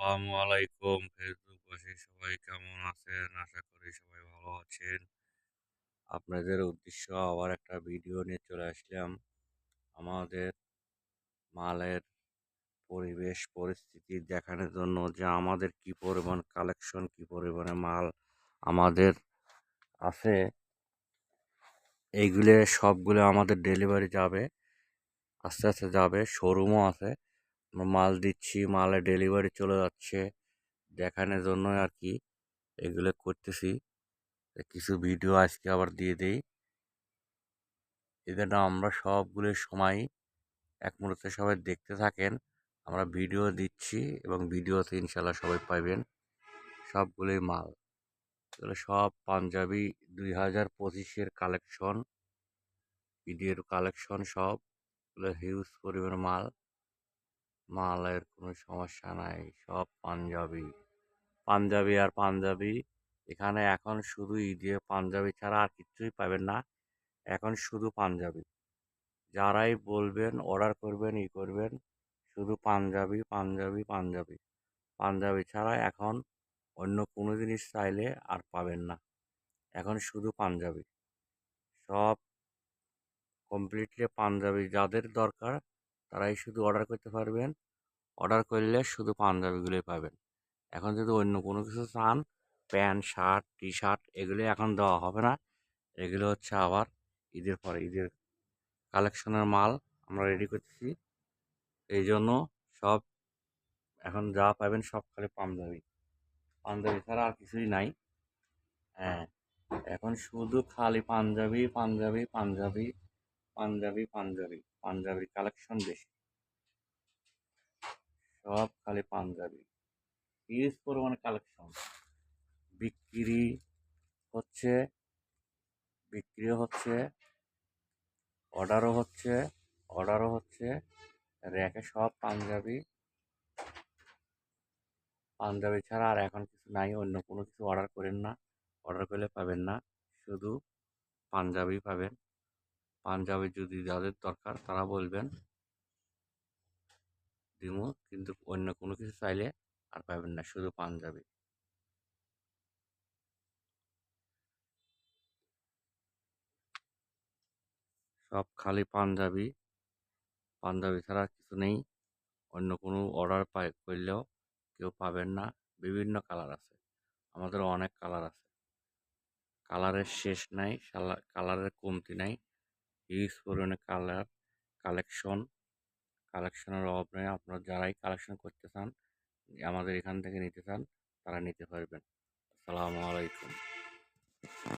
আসসালামু আলাইকুম ফেসবুকবাসী সবাই কেমন আছেন? আশা করি সবাই ভালো আছেন। আপনাদের উদ্দেশ্য আবার একটা ভিডিও নিয়ে চলে আসলাম। আমাদের মালের পরিবেশ, পরিস্থিতি দেখানোর জন্য যে আমাদের কি পরিমাণ কালেকশন কি পরিমাণে মাল আমাদের আছে, এইগুলো সবগুলো আমাদের ডেলিভারি যাবে, আস্তে আস্তে যাবে শোরুমও আছে। মাল দিচ্ছি মালের ডেলিভারি চলে যাচ্ছে। দেখানোর জন্য আর কি এগুলো করতেছি। কিছু ভিডিও আজকে আবার দিয়ে দেই। এজন্য আমরা সবগুলো সময় এক মুহূর্তে সবাই দেখতে থাকেন। আমরা ভিডিও দিচ্ছি এবং ভিডিওতে ইনশাল্লাহ সবাই পাইবেন। সবগুলোই মাল। এগুলো সব পাঞ্জাবি দুই হাজার পঁচিশের কালেকশন ভিডিওর কালেকশন সব এগুলো হিউজ পরিমাণ মাল। মালের কোনো সমস্যা নাই, সব পাঞ্জাবি। পাঞ্জাবি আর পাঞ্জাবি, এখানে এখন শুধু ঈদে পাঞ্জাবি ছাড়া আর কিছুই পাবেন না, এখন শুধু পাঞ্জাবি। যারাই বলবেন অর্ডার করবেন, ই করবেন, শুধু পাঞ্জাবি পাঞ্জাবি পাঞ্জাবি। পাঞ্জাবি ছাড়া এখন অন্য কোনো জিনিস চাইলে আর পাবেন না, এখন শুধু পাঞ্জাবি। সব কমপ্লিটলি পাঞ্জাবি, যাদের দরকার তারাই শুধু অর্ডার করতে পারবেন। অর্ডার করলে শুধু পাঞ্জাবিগুলোই পাবেন। এখন যদি অন্য কোনো কিছু চান, প্যান্ট, শার্ট টি শার্ট এগুলো এখন দেওয়া হবে না। এগুলো হচ্ছে আবার ঈদের পরে, ঈদের কালেকশনের মাল আমরা রেডি করতেছি এই জন্য সব এখন যা পাবেন সব খালি পাঞ্জাবি। পাঞ্জাবি ছাড়া আর কিছুই নাই। হ্যাঁ এখন শুধু খালি পাঞ্জাবি পাঞ্জাবি পাঞ্জাবি পাঞ্জাবি পাঞ্জাবি, পাঞ্জাবির কালেকশন বেশি। সব খালি পাঞ্জাবি। হিউজ পরিমাণে কালেকশন বিক্রি হচ্ছে বিক্রিও হচ্ছে অর্ডারও হচ্ছে অর্ডারও হচ্ছে র্যাকে সব পাঞ্জাবি। পাঞ্জাবি ছাড়া আর এখন কিছু নাই, অন্য কোনো কিছু অর্ডার করেন না। অর্ডার করলে পাবেন না। শুধু পাঞ্জাবি পাবেন। পাঞ্জাবি যদি যাদের দরকার, তারা বলবেন দিমু কিন্তু অন্য কোনো কিছু চাইলে আর পাবেন না, শুধু পাঞ্জাবি। সব খালি পাঞ্জাবি। পাঞ্জাবি ছাড়া কিছু নেই। অন্য কোনো অর্ডার পাই, করলেও কেউ পাবেন না। বিভিন্ন কালার আছে। আমাদের অনেক কালার আছে। কালারের শেষ নাই কালারের কমতি নাই। হিউজ পরিমাণে কালার কালেকশন কালেকশনের অভাব নেই আপনারা যারাই কালেকশন করতে চান, আমাদের এখান থেকে নিতে চান, তারা নিতে পারবেন। আসসালামু আলাইকুম।